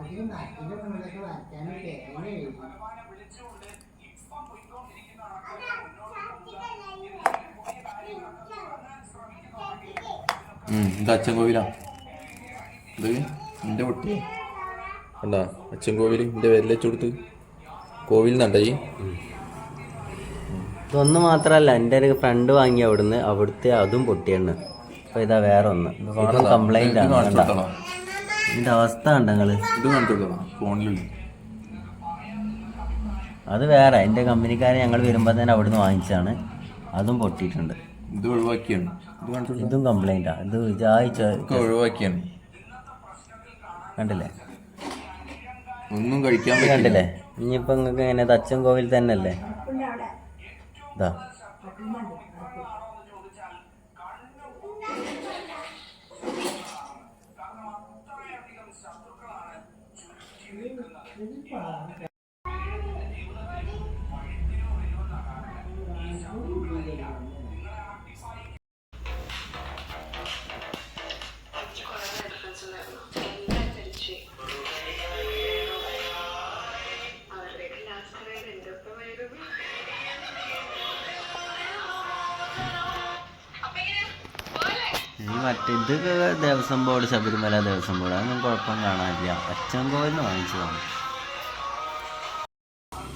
മുകളിലൊക്കെ വരയ്ക്കാനും തേങ്ങ എഴുതി? ഇത് അച്ഛൻ കോവിലാ. ഇത് എന്റെ കുട്ടി. കണ്ടാ അച്ഛൻ കോവിൽ എന്റെ പേരിൽ വെച്ച് കൊടുത്ത്. കോവിൽ നിന്നുണ്ടാ ഈ ഇതൊന്ന് മാത്രല്ല എന്റെ ഒരു ഫ്രണ്ട് വാങ്ങി അവിടുന്ന്. അവിടുത്തെ അതും പൊട്ടിയാണ് അപ്പൊ ഇതാ വേറെ ഒന്ന് ഇതും കംപ്ലൈന്റ് ആണ്. ഇതിന്റെ അവസ്ഥ കണ്ടങ്ങൾ ഇത് കൊടുത്തോളാം അത് വേറെ. എന്റെ കമ്പനിക്കാരെ ഞങ്ങൾ വരുമ്പോൾ തന്നെ അവിടുന്ന് വാങ്ങിച്ചാണ് അതും പൊട്ടിയിട്ടുണ്ട്. ഇത് ഒഴിവാക്കിയാണ്. ഇത് കംപ്ലൈന്റാ ഇത് വിചാരിച്ച ഒഴിവാക്കിയാണ്. കണ്ടില്ലേ? ഒന്നും കഴിക്കാൻ കണ്ടില്ലേ? ഇനിയിപ്പോ നിങ്ങൾക്ക് എങ്ങനെ? തച്ചൻ കോവിൽ തന്നെ അല്ലേ ഇതാ ഈ മറ്റേ ഇത് ദേവസ്വം ബോർഡ് ശബരിമല ദേവസ്വം ബോർഡ് അതൊന്നും കുഴപ്പം കാണാനില്ല. അച്ഛൻ നിന്ന് വാങ്ങിച്ചതാണ്.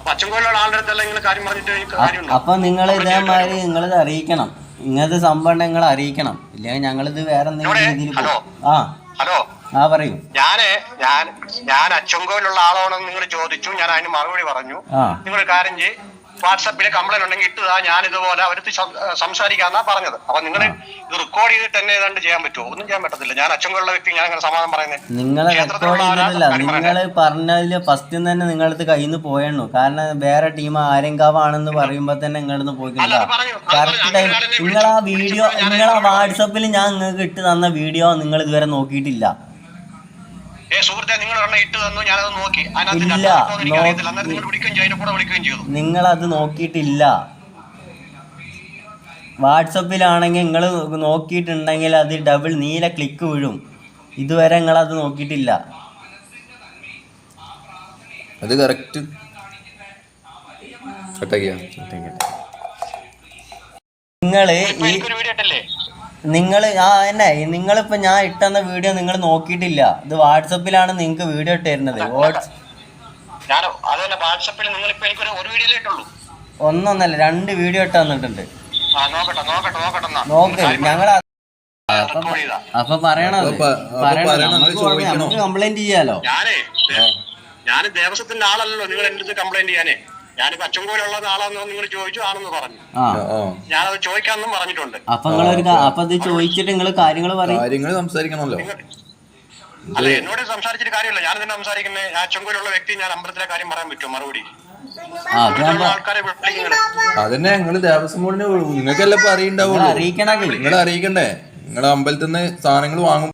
പച്ചങ്കോലുള്ള ആളുടെ അടുത്തെല്ലാം ഇങ്ങനെ കാര്യം പറഞ്ഞിട്ട് എനിക്ക് കാര്യമുണ്ടോ? അപ്പൊ നിങ്ങൾ ഇതേമാതിരി നിങ്ങളിത് അറിയിക്കണം. ഇങ്ങനത്തെ സംഭവം നിങ്ങൾ അറിയിക്കണം. ഇല്ലെങ്കിൽ ഞങ്ങളിത് വേറെ എന്തെങ്കിലും രീതിയിൽ. ആ. ഹലോ? ആ പറയൂ. ഞാൻ ഞാൻ ഞാൻ അച്ചങ്കോയിലുള്ള ആളാണെന്ന് നിങ്ങൾ ചോദിച്ചു. ഞാൻ അതിന് മറുപടി പറഞ്ഞു. നിങ്ങൾ കാര്യം ചെയ്യ്. വാട്സപ്പിൽ കംപ്ലൈന്റ് ഉണ്ടെങ്കിൽ ഇട്ടുതാ ഞാൻ ഇതുപോലെ അവരത്ത് സംസാരിക്കാന്നാ പറഞ്ഞത്. അപ്പൊ നിങ്ങൾ ഇത് റെക്കോർഡ് ചെയ്തിട്ട് എന്നെ ഏതാണ്ട് ചെയ്യാൻ പറ്റുമോ ഒന്നും ചെയ്യാൻ പറ്റത്തില്ല. ഞാൻ അച്ഛനുള്ള വ്യക്തി ഞാൻ അങ്ങനെ സമാധാനം പറയുന്നത് നിങ്ങൾ നിങ്ങൾ പറഞ്ഞതിൽ ഫസ്റ്റ് തന്നെ നിങ്ങളടുത്ത് കയ്യിൽ നിന്ന് പോയണു കാരണം വേറെ ടീം ആരെങ്കാവാണെന്ന് പറയുമ്പോ തന്നെ പോയിക്കില്ല. അത് കറക്റ്റ് ടൈം നിങ്ങൾ ആ വീഡിയോ നിങ്ങൾ ആ വാട്സപ്പിൽ ഞാൻ നിങ്ങൾക്ക് ഇട്ട് തന്ന വീഡിയോ നിങ്ങൾ ഇതുവരെ നോക്കിയിട്ടില്ല. ഏ സുഹൃത്തെ നിങ്ങൾ ഒരെണ്ണം ഇട്ട് തന്നു ഞാനത് നോക്കി. അതിനകത്ത് ഇല്ല, രണ്ടാമത്തോ എനിക്ക് നോ- അറിയത്തില്ല അന്നേരം നിങ്ങൾ വിളിക്കുകയും ചെയ്തു അതിന്റെ കൂടെ വിളിക്കുകയും ചെയ്തു. നിങ്ങൾ അത് നോക്കിയിട്ടില്ല. വാട്സപ്പിലാണെങ്കിൽ നിങ്ങൾ നോക്കിയിട്ടുണ്ടെങ്കിൽ അത് ഡബിൾ നീല ക്ലിക്ക് വീഴും. ഇതുവരെ നിങ്ങൾ അത് നോക്കിയിട്ടില്ല. അത് കറക്റ്റ് കട്ടാക്കിയാ നിങ്ങൾ ഇപ്പൊ ഈ എനിക്കൊരു വീഡിയോ ഇട്ടല്ലേ നിങ്ങൾ ആ എന്നെ നിങ്ങളിപ്പോ ഞാൻ ഇട്ടെന്ന വീഡിയോ നിങ്ങൾ നോക്കിയിട്ടില്ല. ഇത് വാട്സപ്പിലാണ് നിങ്ങൾക്ക് വീഡിയോ ഇട്ടിരുന്നത്. വാട്സപ്പിൽ നിങ്ങൾ ഇപ്പൊ എനിക്ക് ഒരു ഇട്ടുള്ളൂ. ഒന്നൊന്നല്ല രണ്ട് വീഡിയോ ഇട്ട് തന്നിട്ടുണ്ട്. നോക്ക് ഞങ്ങൾ അപ്പൊ പറയണോ. നമുക്ക് കംപ്ലൈന്റ് ചെയ്യാലോ. ഞാനേ ഞാൻ ദേവസ്വത്തിന്റെ ആളല്ലോ നിങ്ങൾ എന്റെ കംപ്ലൈന്റ് ചെയ്യാനേ. ഞാനിപ്പോ അച്ചൻകോലുള്ള ആളാന്ന് നിങ്ങൾ ചോദിച്ചു ആണെന്ന് പറഞ്ഞു. ഞാനത് ചോദിക്കാമെന്നും പറഞ്ഞിട്ടുണ്ട്. അപ്പൊ അപ്പൊ ഇത് ചോദിച്ചിട്ട് നിങ്ങൾ കാര്യങ്ങൾ കാര്യങ്ങൾ സംസാരിക്കണമല്ലോ. അല്ല എന്നോട് സംസാരിച്ചിട്ട് കാര്യമില്ല. ഞാൻ തന്നെ സംസാരിക്കുന്നത് ഞാൻ അച്ചൻകോലുള്ള വ്യക്തി ഞാൻ അമ്പലത്തിലെ കാര്യം പറയാൻ പറ്റുമോ മറുപടി? ഞാൻ അതന്നെ ഞങ്ങൾ ദേവസ്വം ബോർഡിന് നിങ്ങൾക്കല്ലേ അറിയണ്ടാവുള്ളൂ? നിങ്ങൾ അറിയിക്കണ്ടേ? നിങ്ങളെ അമ്പലത്തിൽ നിന്ന് സാധനങ്ങൾ വാങ്ങും